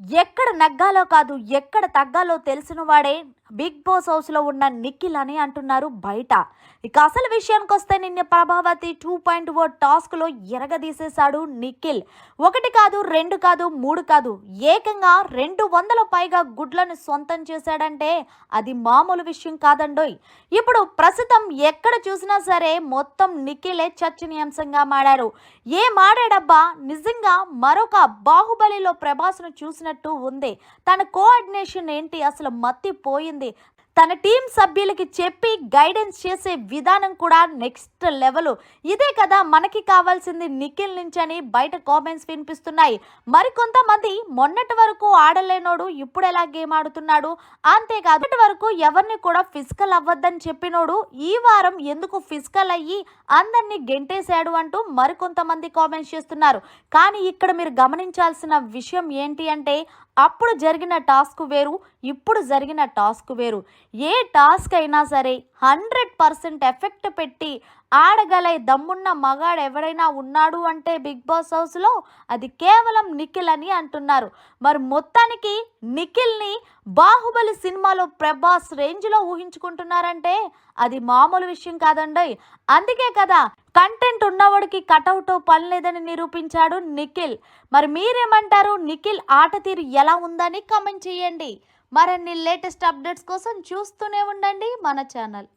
ఎక్కడ నగ్గాలో కాదు ఎక్కడ తగ్గాలో తెలిసిన వాడే బిగ్ బాస్ హౌస్లో ఉన్న నిఖిల్ అని అంటున్నారు బయట. ఇక అసలు విషయానికి వస్తే నిన్న Prabhavati two point O oh టాస్క్లో ఎరగదీసేశాడు నిఖిల్. ఒకటి కాదు రెండు కాదు మూడు కాదు ఏకంగా రెండు వందల పైగా గుడ్లను సొంతం చేశాడంటే అది మామూలు విషయం కాదండోయ్. ఇప్పుడు ప్రస్తుతం ఎక్కడ చూసినా సరే మొత్తం నిఖిలే చర్చనీయాంశంగా మాడారు ఏ మాడాడబ్బా నిజంగా మరొక బాహుబలిలో ప్రభాస్ను చూసినట్టు ఉంది. తన కోఆర్డినేషన్ ఏంటి? అసలు మత్తి పోయింది? ఉంది తన టీం సభ్యులకి చెప్పి గైడెన్స్ చేసే విధానం కూడా నెక్స్ట్ లెవెల్. ఇదే కదా మనకి కావాల్సింది నిఖిల్ నుంచి అని బయట కామెంట్స్ వినిపిస్తున్నాయి. మరికొంతమంది మొన్నటి వరకు ఆడలేనోడు ఇప్పుడు ఎలా గేమ్ ఆడుతున్నాడు? అంతేకాదు వరకు ఎవరిని కూడా ఫిజికల్ అవ్వద్దని చెప్పినోడు ఈ వారం ఎందుకు ఫిజికల్ అయ్యి అందరినీ గెంటేశాడు అంటూ మరికొంతమంది కామెంట్స్ చేస్తున్నారు. కానీ ఇక్కడ మీరు గమనించాల్సిన విషయం ఏంటి అంటే అప్పుడు జరిగిన టాస్క్ వేరు ఇప్పుడు జరిగిన టాస్క్ వేరు. ఏ టాస్క్ అయినా సరే హండ్రెడ్ పర్సెంట్ ఎఫెక్ట్ పెట్టి ఆడగలే దమ్మున్న మగాడు ఎవడైనా ఉన్నాడు అంటే బిగ్ బాస్ హౌస్లో అది కేవలం నిఖిల్ అని అంటున్నారు. మరి మొత్తానికి నిఖిల్ని బాహుబలి సినిమాలో ప్రభాస్ రేంజ్లో ఊహించుకుంటున్నారంటే అది మామూలు విషయం కాదండి. అందుకే కదా కంటెంట్ ఉన్నవాడికి కటౌట్ పని లేదని నిరూపించాడు నిఖిల్. మరి మీరేమంటారు? నిఖిల్ ఆట తీరు ఎలా ఉందని కమెంట్ చేయండి. మరిన్ని లేటెస్ట్ అప్డేట్స్ కోసం చూస్తూనే ఉండండి మన ఛానల్.